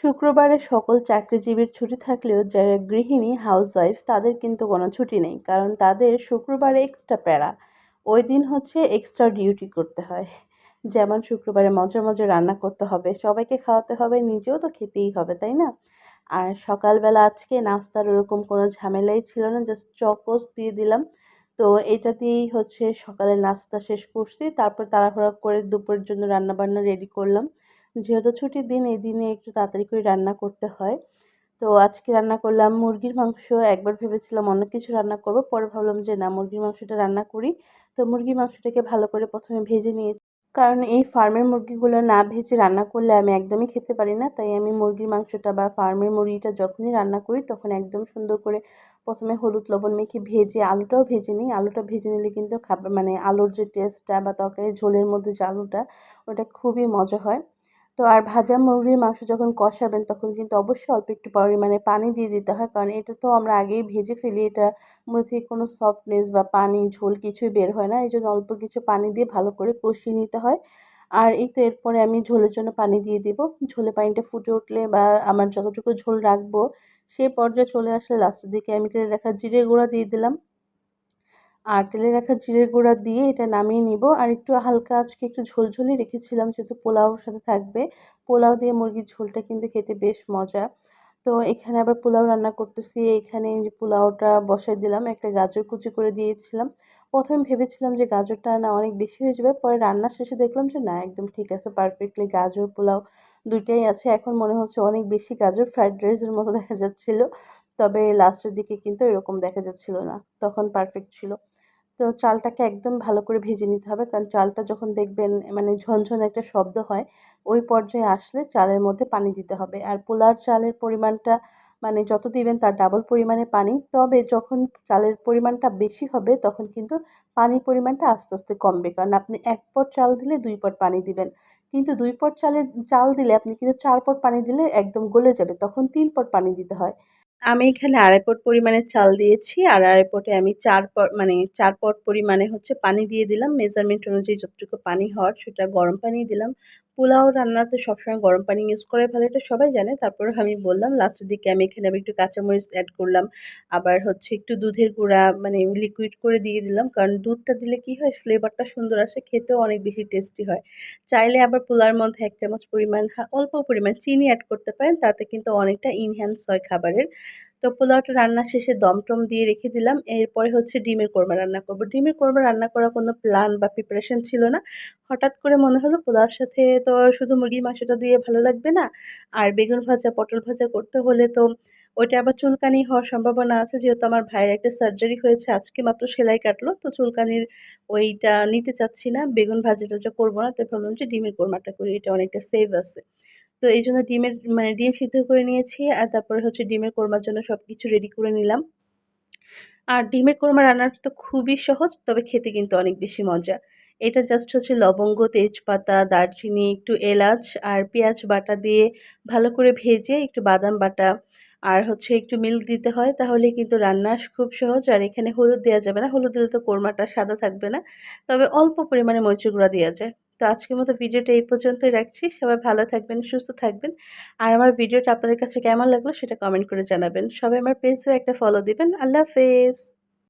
শুক্রবারে সকল চাকরিজীবীর ছুটি থাকলেও যারা গৃহিণী হাউসওয়াইফ তাদের কিন্তু কোনো ছুটি নেই, কারণ তাদের শুক্রবারে এক্সট্রা প্যারা। ওই দিন হচ্ছে এক্সট্রা ডিউটি করতে হয়। যেমন শুক্রবারে মজা মজা রান্না করতে হবে, সবাইকে খাওয়াতে হবে, নিজেও তো খেতেই হবে, তাই না? আর সকালবেলা আজকে নাস্তার ওরকম কোনো ঝামেলাই ছিল না জাস্ট চকোস দিয়ে দিলাম। তো এটা দিয়েই হচ্ছে সকালে নাস্তা শেষ করছি, তারপর তাড়াহুড়া করে দুপুরের জন্য রান্নাবান্না রেডি করলাম। যেহেতু ছুটির দিন, এই দিনে একটু তাড়াতাড়ি করে রান্না করতে হয়। তো আজকে রান্না করলাম মুরগির মাংস। একবার ভেবেছিলাম অন্য কিছু রান্না করব, পরে ভাবলাম যে না, মুরগির মাংসটা রান্না করি। তো মুরগির মাংসটাকে ভালো করে প্রথমে ভেজে নিয়েছি। কারণ এই ফার্মের মুরগিগুলো না ভেজে রান্না করলে আমি একদমই খেতে পারি না। তাই আমি মুরগির মাংসটা বা ফার্মের মুরগিটা যখনই রান্না করি, তখন একদম সুন্দর করে প্রথমে হলুদ লবণ মেখে ভেজে আলুটাও ভেজে নিই। আলুটা ভেজে নিলে কিন্তু খাবার মানে আলুর যে টেস্টটা বা তরকারির ঝোলের মধ্যে যে আলুটা, ওটা খুবই মজা হয়। তো আর ভাজা মুরগির মাংস যখন কষাবেন, তখন কিন্তু অবশ্যই অল্প একটু পরিমাণে পানি দিয়ে দিতে হয়। কারণ এটা তো আমরা আগেই ভেজে ফেলি, এটা মধ্যে কোনো সফটনেস বা পানি, ঝোল কিছুই বের হয় না। এই জন্য অল্প কিছু পানি দিয়ে ভালো করে কষিয়ে নিতে হয়। আর এই তো এরপরে আমি ঝোলের জন্য পানি দিয়ে দিব। ঝোলে পানিটা ফুটে উঠলে বা আমার যতটুকু ঝোল রাখব সেই পর্যায়ে চলে আসলে লাস্টের দিকে আমি রাখা জিরে গুঁড়া দিয়ে দিলাম। আর তেলে রাখা জিরের গুঁড়া দিয়ে এটা নামিয়ে নিব। আর একটু হালকা আজকে একটু ঝোলঝোলই রেখেছিলাম, যেহেতু পোলাওর সাথে থাকবে। পোলাও দিয়ে মুরগির ঝোলটা কিন্তু খেতে বেশ মজা। তো এখানে আবার পোলাও রান্না করতেছি। এখানে যে পোলাওটা বসাই দিলাম, একটা গাজর কুচি করে দিয়েছিলাম। প্রথমে ভেবেছিলাম যে গাজরটা না অনেক বেশি হয়ে যাবে, পরে রান্নার শেষে দেখলাম যে না, একদম ঠিক আছে পারফেক্টলি গাজর, পোলাও দুইটাই আছে। এখন মনে হচ্ছে অনেক বেশি গাজর ফ্রাইড রাইসের মতো দেখা যাচ্ছিল। তবে লাস্টের দিকে কিন্তু এরকম দেখা যাচ্ছিল না, তখন পারফেক্ট ছিল। তো চালটাকে একদম ভালো করে ভেজে নিতে হবে, কারণ চালটা যখন দেখবেন মানে ঝনঝন একটা শব্দ হয়, ওই পর্যায়ে আসলে চালের মধ্যে পানি দিতে হবে। আর পোলার চালের পরিমাণটা মানে যত দিবেন তার ডাবল পরিমাণে পানি, তবে যখন চালের পরিমাণটা বেশি হবে তখন কিন্তু পানির পরিমাণটা আস্তে আস্তে কমবে, কারণ আপনি এক পট চাল দিলে দুই পট পানি দিবেন। কিন্তু দুই পট চালে চাল দিলে আপনি কিন্তু চার পট পানি দিলে একদম গলে যাবে, তখন তিন পট পানি দিতে হয়। আমি এখানে আড়াই পট পরিমাণে চাল দিয়েছি আর আড়াই পটে আমি চার পট মানে চার পট পরিমাণে হচ্ছে পানি দিয়ে দিলাম। মেজারমেন্ট অনুযায়ী যতটুকু পানি হওয়ার সেটা গরম পানি দিলাম। পোলাও রান্নাতে সবসময় গরম পানি ইউজ করে ভালো, এটা সবাই জানে। তারপরে আমি বললাম লাস্টের দিকে আমি এখানে আবার একটু কাঁচামরিচ অ্যাড করলাম। আবার হচ্ছে একটু দুধের গুঁড়া মানে লিকুইড করে দিয়ে দিলাম। কারণ দুধটা দিলে কি হয় ফ্লেভারটা সুন্দর আসে, খেতেও অনেক বেশি টেস্টি হয়। চাইলে আবার পোলার মধ্যে এক চামচ পরিমাণ অল্প পরিমাণ চিনি অ্যাড করতে পারেন। তাতে কিন্তু অনেকটা ইনহ্যান্স হয় খাবারের। তো পোলাওটা রান্না শেষে দম টম দিয়ে রেখে দিলাম। এরপরে হচ্ছে ডিমের কোরমা রান্না করব। ডিমের কোরমা রান্না করার কোনো প্ল্যান বা প্রিপারেশন ছিল না। হঠাৎ করে মনে হলো পোলাওর সাথে তো শুধু মুরগির মাংসটা দিয়ে ভালো লাগবে না। আর বেগুন ভাজা, পটল ভাজা করতে হলে তো ওইটা আবার চুলকানি হওয়ার সম্ভাবনা আছে। যেহেতু আমার ভাইয়ের একটা সার্জারি হয়েছে, আজকে মাত্র সেলাই কাটলো। তো চুলকানির ওইটা নিতে চাচ্ছি না। বেগুন ভাজা টাজা করব না, তাই ভাবলাম যে ডিমের কোরমাটা করি। এটা অনেকটা সেভ আছে। তো এই জন্য ডিমের মানে ডিম সিদ্ধ করে নিয়েছি আর তারপরে হচ্ছে ডিমের কোরমার জন্য সব কিছু রেডি করে নিলাম। আর ডিমের কোরমা রান্নাটা তো খুবই সহজ, তবে খেতে কিন্তু অনেক বেশি মজা। এটা জাস্ট হচ্ছে লবঙ্গ, তেজপাতা, দারচিনি, একটু এলাচ আর পেঁয়াজ বাটা দিয়ে ভালো করে ভেজে একটু বাদাম বাটা আর হচ্ছে একটু মিল্ক দিতে হয়, তাহলে কিন্তু রান্না খুব সহজ। আর এখানে হলুদ দেওয়া যাবে না, হলুদ দিলে তো কোরমাটা সাদা থাকবে না, তবে অল্প পরিমাণে মরিচের গুঁড়া দেওয়া যায়। তো আজকের মতো ভিডিওটা এই পর্যন্তই রাখছি। সবাই ভালো থাকবেন, সুস্থ থাকবেন। আর আমার ভিডিওটা আপনাদের কাছে কেমন লাগল সেটা কমেন্ট করে জানাবেন। সবাই আমার পেজে একটা ফলো দিবেন। আল্লাহ হাফেজ।